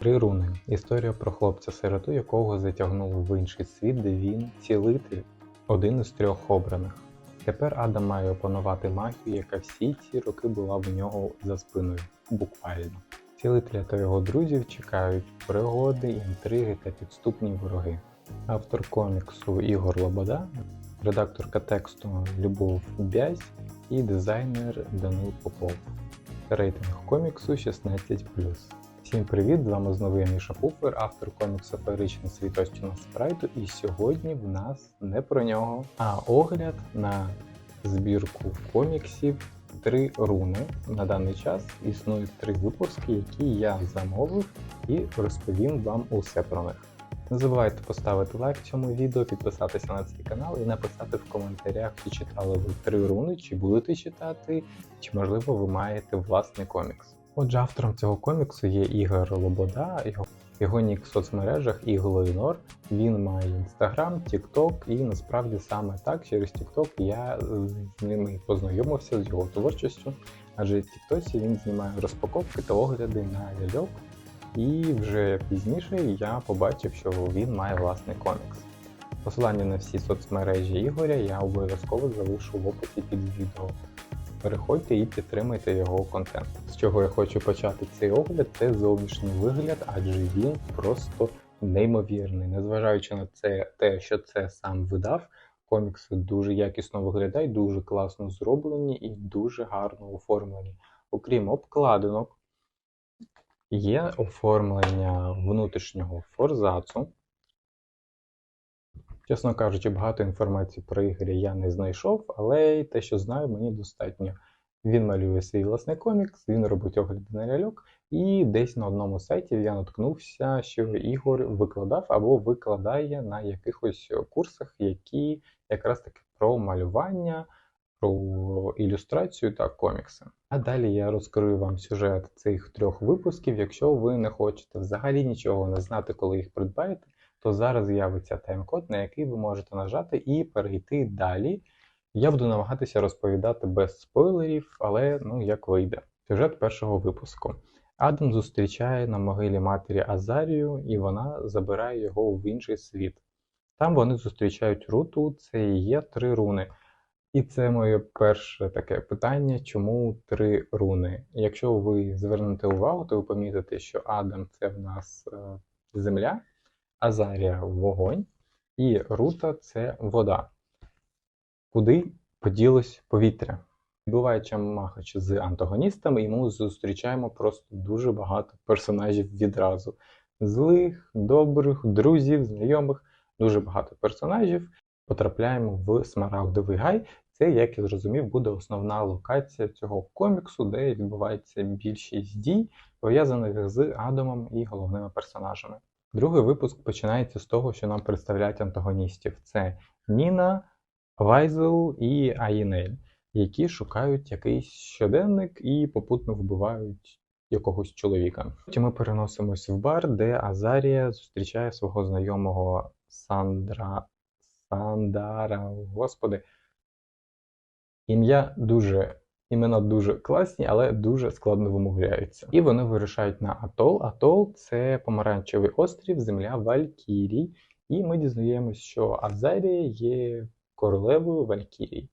Три руни. Історія про хлопця-сироту, якого затягнуло в інший світ, де він цілитель, один із трьох обраних. Тепер Адам має опанувати магію, яка всі ці роки була в нього за спиною, буквально. Цілителя та його друзів чекають пригоди, інтриги та підступні вороги. Автор коміксу Ігор Лобода, редакторка тексту Любов Бязь і дизайнер Данил Попов. Рейтинг коміксу 16. Всім привіт! З вами знову я Міша Пуфер, автор коміксу Феєричний світ Остіна Спрайту. І сьогодні в нас не про нього, а огляд на збірку коміксів Три руни. На даний час існують три випуски, які я замовив і розповім вам усе про них. Не забувайте поставити лайк цьому відео, підписатися на цей канал і написати в коментарях, чи читали ви три руни, чи будете читати, чи можливо ви маєте власний комікс. Отже, автором цього коміксу є Ігор Лобода, його, його нік в соцмережах Іглойнор. Він має інстаграм, Тікток, і насправді саме так через Тікток я з ними познайомився з його творчістю, адже в Тіктоці він знімає розпаковки та огляди на ляльок. І вже пізніше я побачив, що він має власний комікс. Посилання на всі соцмережі Ігоря я обов'язково залишу в описі під відео. Переходьте і підтримайте його контент. З чого я хочу почати цей огляд, це зовнішній вигляд, адже він просто неймовірний. Незважаючи на це, те, що це сам видав, комікси дуже якісно виглядають, дуже класно зроблені і дуже гарно оформлені. Окрім обкладинок, є оформлення внутрішнього форзацу. Чесно кажучи, багато інформації про Ігоря я не знайшов, але те, що знаю, мені достатньо. Він малює свій власний комікс, він робить огляди на ляльок, і десь на одному сайті я наткнувся, що Ігор викладав або викладає на якихось курсах, які якраз таки про малювання, про ілюстрацію та комікси. А далі я розкрию вам сюжет цих трьох випусків. Якщо ви не хочете взагалі нічого не знати, коли їх придбаєте, то зараз з'явиться тайм-код, на який ви можете нажати і перейти далі. Я буду намагатися розповідати без спойлерів, але ну як вийде. Сюжет першого випуску. Адам зустрічає на могилі матері Азарію, і вона забирає його в інший світ. Там вони зустрічають руту, це є три руни. І це моє перше таке питання, чому три руни? Якщо ви звернете увагу, то ви помітите, що Адам це в нас е, земля, Азарія вогонь, і рута це вода. Куди поділось повітря? Відбуваючи махач з антагоністами, і ми зустрічаємо просто дуже багато персонажів відразу: злих, добрих, друзів, знайомих, дуже багато персонажів. Потрапляємо в Смарагдовий гай. Це, як я зрозумів, буде основна локація цього коміксу, де відбувається більшість дій, пов'язаних з Адамом і головними персонажами. Другий випуск починається з того, що нам представляють антагоністів: це Ніна, Вайзел і Аїнель, які шукають якийсь щоденник і попутно вбивають якогось чоловіка. Потім ми переносимось в бар, де Азарія зустрічає свого знайомого Сандра. Сандара, господи. Ім'я дуже, імена дуже класні, але дуже складно вимовляються. І вони вирушають на Атол. Атол це помаранчевий острів, земля Валькірій. І ми дізнаємось, що Азарія є королевою Валькірій.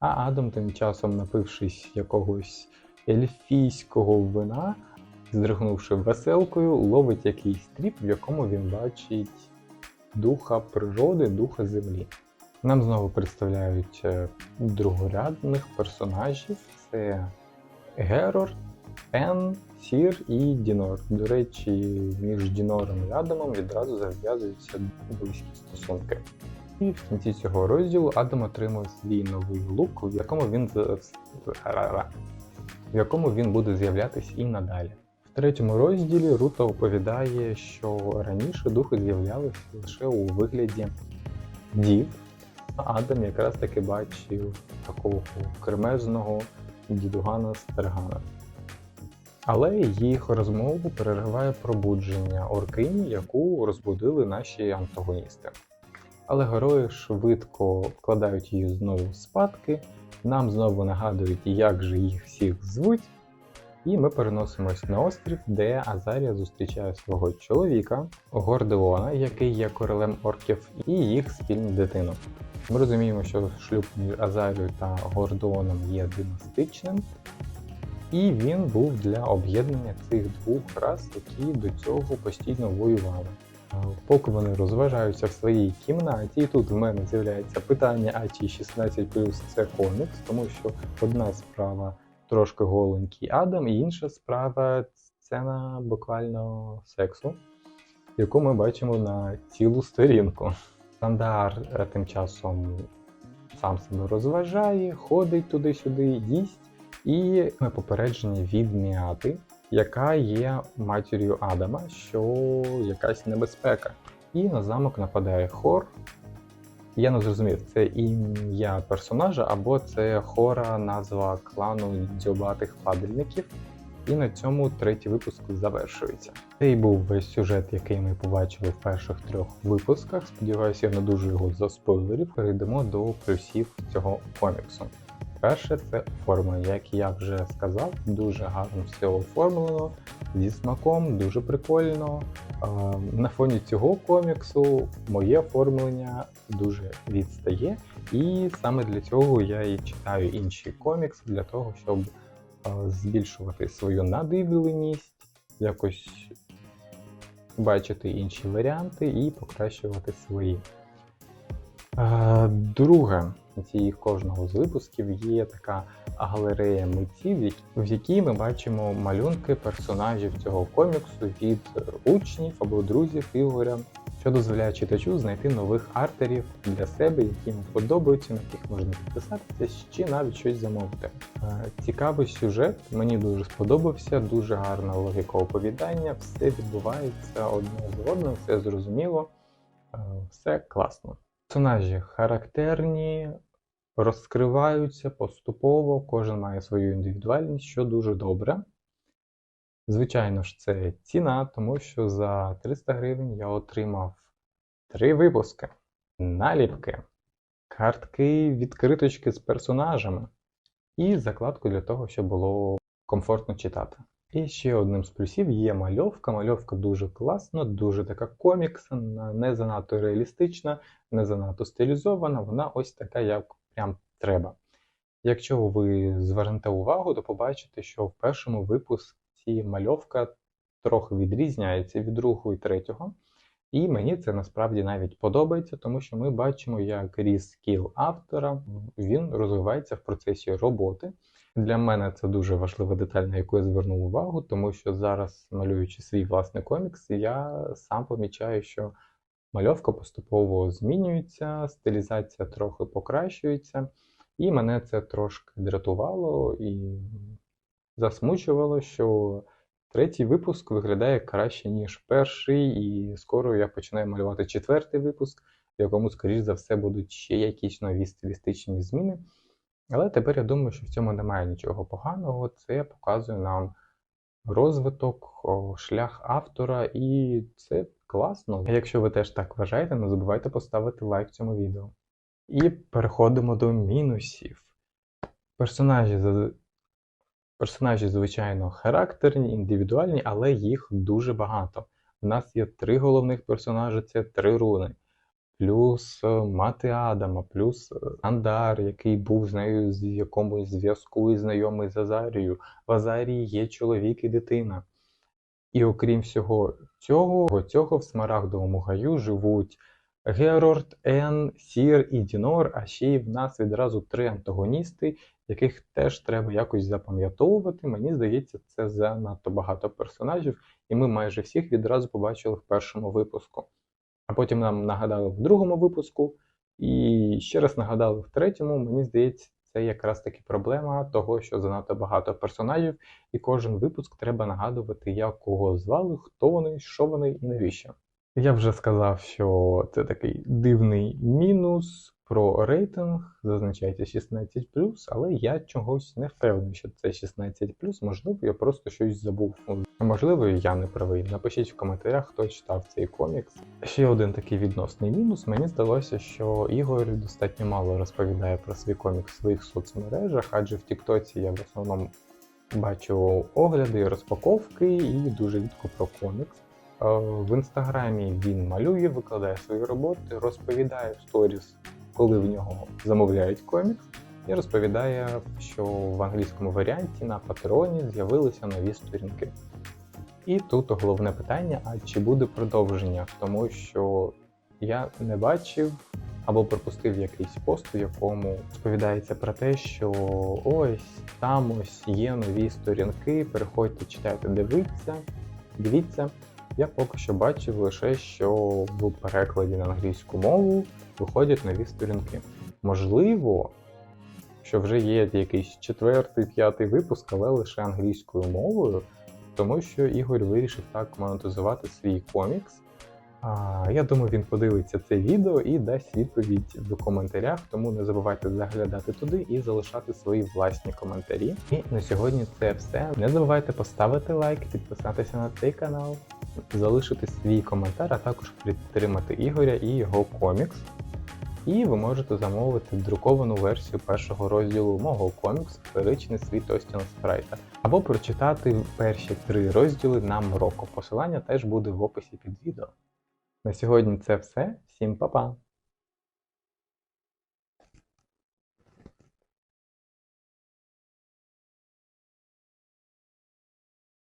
А Адам, тим часом, напившись якогось ельфійського вина, здригнувши веселкою, ловить якийсь тріп, в якому він бачить духа природи, духа землі. Нам знову представляють е, другорядних персонажів: це Герор, Ен, Сір і Дінор. До речі, між Дінором і Адамом відразу зав'язуються близькі стосунки. І в кінці цього розділу Адам отримує свій новий лук, в якому він в якому він буде з'являтись і надалі. В третьому розділі Рута оповідає, що раніше духи з'являлися лише у вигляді дів. Адам якраз таки бачив такого кремезного дідугана Стергана. Але їх розмову перериває пробудження оркині, яку розбудили наші антагоністи. Але герої швидко вкладають її знову в спадки, нам знову нагадують, як же їх всіх звуть, І ми переносимось на острів, де Азарія зустрічає свого чоловіка Гордеона, який є королем орків, і їх спільну дитину. Ми розуміємо, що шлюб між Азарією та Гордеоном є династичним, і він був для об'єднання цих двох рас, які до цього постійно воювали. Поки вони розважаються в своїй кімнаті, і тут в мене з'являється питання, а чи 16 це комікс, тому що одна справа трошки голенький Адам, і інша справа сцена буквально сексу, яку ми бачимо на цілу сторінку. Сандар е, тим часом сам себе розважає, ходить туди-сюди, їсть, і ми попереджені від Міати, яка є матір'ю Адама, що якась небезпека. І на замок нападає хор. Я не зрозумів, це ім'я персонажа або це хора назва клану дзьобатих падальників. І на цьому третій випуск завершується. Це і був весь сюжет, який ми побачили в перших трьох випусках. Сподіваюся, я не дуже його заспойлерів. Перейдемо до плюсів цього коміксу. Перше це оформлення, як я вже сказав, дуже гарно все оформлено, зі смаком, дуже прикольно. На фоні цього коміксу моє оформлення дуже відстає, і саме для цього я і читаю інші комікси, для того, щоб збільшувати свою надивленість, якось бачити інші варіанти і покращувати свої. Е, Друге, на кожного з випусків є така галерея митців, в якій ми бачимо малюнки персонажів цього коміксу від учнів або друзів Ігоря, що дозволяє читачу знайти нових артерів для себе, які йому подобаються, на яких можна підписатися, чи навіть щось замовити. Е, Цікавий сюжет, мені дуже сподобався, дуже гарна логіка оповідання, все відбувається одне з одним, все зрозуміло, е, все класно. Персонажі характерні, розкриваються поступово, кожен має свою індивідуальність, що дуже добре. Звичайно ж, це ціна, тому що за 300 гривень я отримав три випуски, наліпки, картки, відкриточки з персонажами і закладку для того, щоб було комфортно читати. І ще одним з плюсів є мальовка. Мальовка дуже класна, дуже така коміксна, не занадто реалістична, не занадто стилізована. Вона ось така, як прям треба. Якщо ви звернете увагу, то побачите, що в першому випуску мальовка трохи відрізняється від другого і третього. І мені це насправді навіть подобається, тому що ми бачимо, як ріс скіл автора, він розвивається в процесі роботи. Для мене це дуже важлива деталь, на яку я звернув увагу, тому що зараз, малюючи свій власний комікс, я сам помічаю, що мальовка поступово змінюється, стилізація трохи покращується, і мене це трошки дратувало і засмучувало, що третій випуск виглядає краще, ніж перший, і скоро я починаю малювати четвертий випуск, в якому, скоріш за все, будуть ще якісь нові стилістичні зміни. Але тепер я думаю, що в цьому немає нічого поганого. Це показує нам розвиток, шлях автора, і це класно. Якщо ви теж так вважаєте, не забувайте поставити лайк цьому відео. І переходимо до мінусів. Персонажі, персонажі, звичайно, характерні, індивідуальні, але їх дуже багато. У нас є три головних персонажі це три руни плюс е, мати Адама, плюс е, Андар, який був з нею з якомусь зв'язку і знайомий з Азарією. В Азарії є чоловік і дитина. І окрім всього цього, цього в Смарагдовому гаю живуть Герорд, Ен, Сір і Дінор, а ще й в нас відразу три антагоністи, яких теж треба якось запам'ятовувати. Мені здається, це занадто багато персонажів, і ми майже всіх відразу побачили в першому випуску. А потім нам нагадали в другому випуску, і ще раз нагадали в третьому. Мені здається, це якраз таки проблема того, що занадто багато персонажів, і кожен випуск треба нагадувати, як кого звали, хто вони, що вони і навіщо. Я вже сказав, що це такий дивний мінус про рейтинг, зазначається 16, але я чогось не впевнений, що це 16 Можливо, я просто щось забув. Можливо, я не правий. Напишіть в коментарях, хто читав цей комікс. Ще один такий відносний мінус. Мені здалося, що Ігор достатньо мало розповідає про свій комікс в своїх соцмережах, адже в Тіктоці я в основному бачу огляди, розпаковки і дуже рідко про комікс. Е, В інстаграмі він малює, викладає свої роботи, розповідає в сторіс, коли в нього замовляють комікс, і розповідає, що в англійському варіанті на Патреоні з'явилися нові сторінки. І тут головне питання: а чи буде продовження? Тому що я не бачив або пропустив якийсь пост, в якому розповідається про те, що ось там ось є нові сторінки, переходьте, читайте, дивіться, дивіться. Я поки що бачив лише, що в перекладі на англійську мову виходять нові сторінки. Можливо, що вже є якийсь четвертий, п'ятий випуск, але лише англійською мовою, тому що Ігор вирішив так монетизувати свій комікс. А, я думаю, він подивиться це відео і дасть відповідь в коментарях, тому не забувайте заглядати туди і залишати свої власні коментарі. І на сьогодні це все. Не забувайте поставити лайк, підписатися на цей канал, залишити свій коментар, а також підтримати Ігоря і його комікс. І ви можете замовити друковану версію першого розділу мого коміксу Феричний світ Остіна Спрайта, або прочитати перші три розділи на Мроко. Посилання теж буде в описі під відео. На сьогодні це все. Всім па-па!